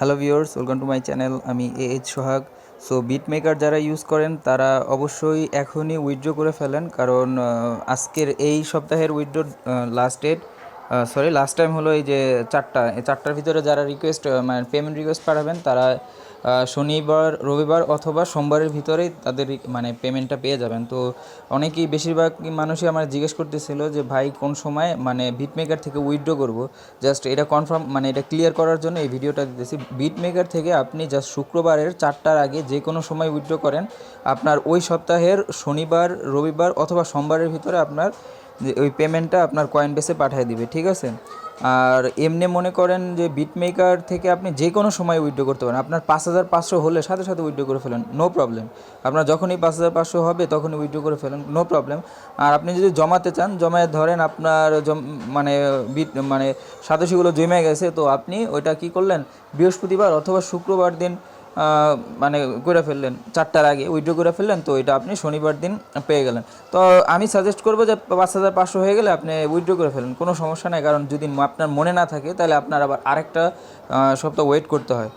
Hello viewers welcome to my channel আমি A H Sohag. So beat maker যারা use করেন, তারা অবশ্যই এখনই উইথড্র করে ফেলেন। কারণ আজকের এই সপ্তাহের withdraw last date sorry last time হলো এই যে চারটা, এই চারটার ভিতরে যারা রিকোয়েস্ট মানে পেমেন্ট রিকোয়েস্ট পাঠাবেন, তারা শনিবার, রবিবার অথবা সোমবারের ভিতরেই তাদের মানে পেমেন্টটা পেয়ে যাবেন। তো অনেকেই বেশিরভাগ মানুষই আমার জিজ্ঞেস করতেছিল যে, ভাই, কোন সময়? মানে বিটমেকার থেকে উইথড্র করব। জাস্ট এটা কনফার্ম মানে এটা ক্লিয়ার করার জন্য এই ভিডিওটা দিতেছি। বিটমেকার থেকে আপনি জাস্ট শুক্রবারের চারটার আগে যে কোনো সময় উইথড্র করেন। আপনার ওই সপ্তাহের শনিবার, রবিবার অথবা সোমবারের ভিতরে আপনার যে ওই পেমেন্টটা আপনার কয়েন বেসে পাঠিয়ে দিবে, ঠিক আছে? আর এমনি মনে করেন যে বিটমেকার থেকে আপনি যে কোনো সময় উইথড্র করতে পারেন। আপনার পাঁচ হাজার পাঁচশো হলে সাথে সাথে উইথড্র করে ফেলেন নো প্রবলেম আপনার যখনই পাঁচ হাজার পাঁচশো হবে, তখনই উইথড্র করে ফেলেন নো প্রবলেম আর আপনি যদি জমাতে চান, জমায় ধরেন আপনার মানে বিট মানে সাতাশিগুলো জমে গেছে, তো আপনি ওইটা কি করলেন? বৃহস্পতিবার অথবা শুক্রবার দিন মানে করে ফেললেন, চারটার আগে। উইড্রো করে ফেললেন, তো এটা আপনি শনিবার দিন পেয়ে গেলেন। তো আমি সাজেস্ট করব যে পাঁচ হাজার পাঁচশো হয়ে গেলে আপনি উইড্রো করে ফেলেন, কোনো সমস্যা নেই, কারণ যদি আপনার মনে না থাকে, তাহলে আপনার আবার আরেকটা সপ্তাহ ওয়েট করতে হয়।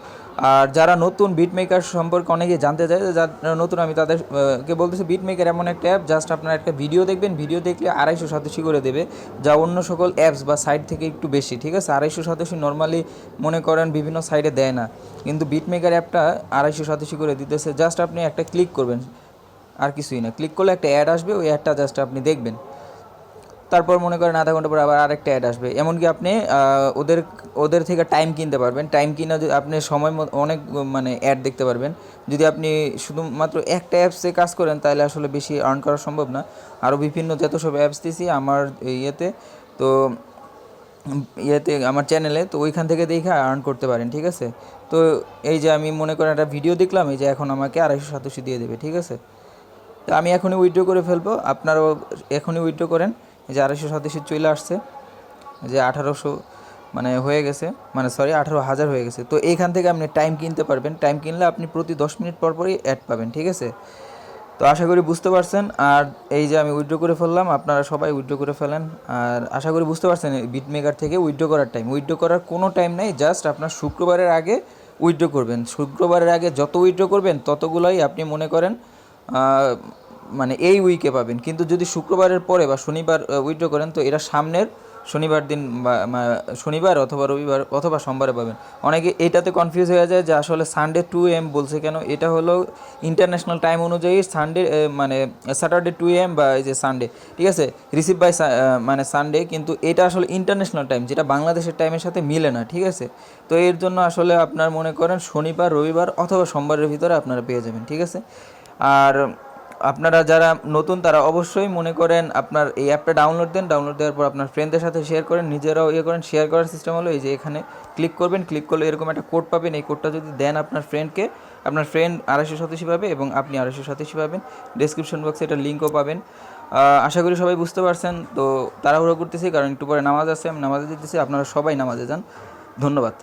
আর যারা নতুন বিট মেকার সম্পর্কে অনেকে জানতে চায় যারা নতুন আমি তাদের আহ, কে বলতেছি বিট মেকার এমন একটা অ্যাপ জাস্ট আপনার একটা ভিডিও দেখবেন ভিডিও দেখলে আড়াইশো সাতাশি করে দেবে যা অন্য সকল অ্যাপস বা সাইট থেকে একটু বেশি ঠিক আছে? আড়াইশো সাতাশি নর্মালি মনে করেন বিভিন্ন সাইটে দেয় না কিন্তু বিট মেকার অ্যাপটা আড়াইশো সাতাশি করে দিতেছে জাস্ট আপনি একটা ক্লিক করবেন আর কিছুই না। ক্লিক করলে একটা অ্যাড আসবে ওই অ্যাডটা জাস্ট আপনি দেখবেন। তারপর মনে করেন আধা ঘণ্টা পরে আবার আরেকটা অ্যাড আসবে। এমনকি আপনি ওদের ওদের থেকে টাইম কিনতে পারবেন। টাইম কিনে আপনি সময় অনেক মানে অ্যাড দেখতে পারবেন। যদি আপনি শুধুমাত্র একটা অ্যাপসে কাজ করেন, তাহলে আসলে বেশি আর্ন করা সম্ভব না। আরও বিভিন্ন যত সব অ্যাপস দিছি, আমার ইয়েতে, তো, ইয়েতে, আমার চ্যানেলে তো ওইখান থেকে দেখে আর্ন করতে পারেন, ঠিক আছে? তো এই যে আমি মনে করেন একটা ভিডিও দেখলাম, এই যে এখন আমাকে আড়াইশো সাতাশি দিয়ে দেবে, ঠিক আছে? তো আমি এখনই উইথড্র করে ফেলব। আপনারাও এখনই উইথড্র করেন। এই যে আড়াইশো সাতাশি চলে আসছে। যে আঠারোশো মানে হয়ে গেছে। মানে সরি আঠারো হাজার হয়ে গেছে। তো এইখান থেকে আপনি টাইম কিনতে পারবেন। টাইম কিনলে আপনি প্রতি দশ মিনিট পর পরই অ্যাড পাবেন, ঠিক আছে? তো আশা করি বুঝতে পারছেন। আর এই যে আমি উইড্রো করে ফেললাম, আপনারা সবাই উইড্রো করে ফেলেন। আর আশা করি বুঝতে পারছেন বিট মেকার থেকে উইড্রো করার টাইম উইড্রো করার কোনো টাইম নেই জাস্ট আপনার শুক্রবারের আগে উইড্রো করবেন। শুক্রবারের আগে যত উইড্রো করবেন, ততগুলোই আপনি মনে করেন মানে এই উইকে পাবেন। কিন্তু যদি শুক্রবারের পরে বা শনিবার উইথড্র করেন, তো এরা সামনের শনিবার দিন বা শনিবার অথবা রবিবার অথবা সোমবারে পাবেন। অনেকে এটাতে কনফিউজ হয়ে যায় যে আসলে সানডে টু এম বলছে কেন? এটা হলো ইন্টারন্যাশনাল টাইম অনুযায়ী সানডে মানে স্যাটারডে টু এম বা এই যে সানডে ঠিক আছে? রিসিভ বাই মানে সানডে কিন্তু এটা আসলে ইন্টারন্যাশনাল টাইম যেটা বাংলাদেশের টাইমের সাথে মিলে না, ঠিক আছে? তো এর জন্য আসলে আপনার মনে করেন শনিবার, রবিবার অথবা সোমবারের ভিতরে আপনারা পেয়ে যাবেন, ঠিক আছে? আর আপনারা যারা নতুন, তারা অবশ্যই মনে করেন আপনার এই অ্যাপটা ডাউনলোড দেন। ডাউনলোড দেওয়ার পর আপনার ফ্রেন্ডদের সাথে শেয়ার করেন। নিজেরাও ইয়ে করেন। শেয়ার করার সিস্টেম হলো এই যে এখানে ক্লিক করবেন। ক্লিক করলে এরকম একটা কোড পাবেন। এই কোডটা যদি দেন আপনার ফ্রেন্ডকে আপনার ফ্রেন্ড আড়াইশো সাতাশি পাবে এবং আপনি আড়াইশো সাতাশি পাবেন। ডেসক্রিপশন বক্সে এটা লিঙ্কও পাবেন। আশা করি সবাই বুঝতে পারছেন। তো তাড়াহুড়ো করতেছি, কারণ একটু পরে নামাজ আছে, আমি নামাজে দিতেছি আপনারা সবাই নামাজে যান। ধন্যবাদ।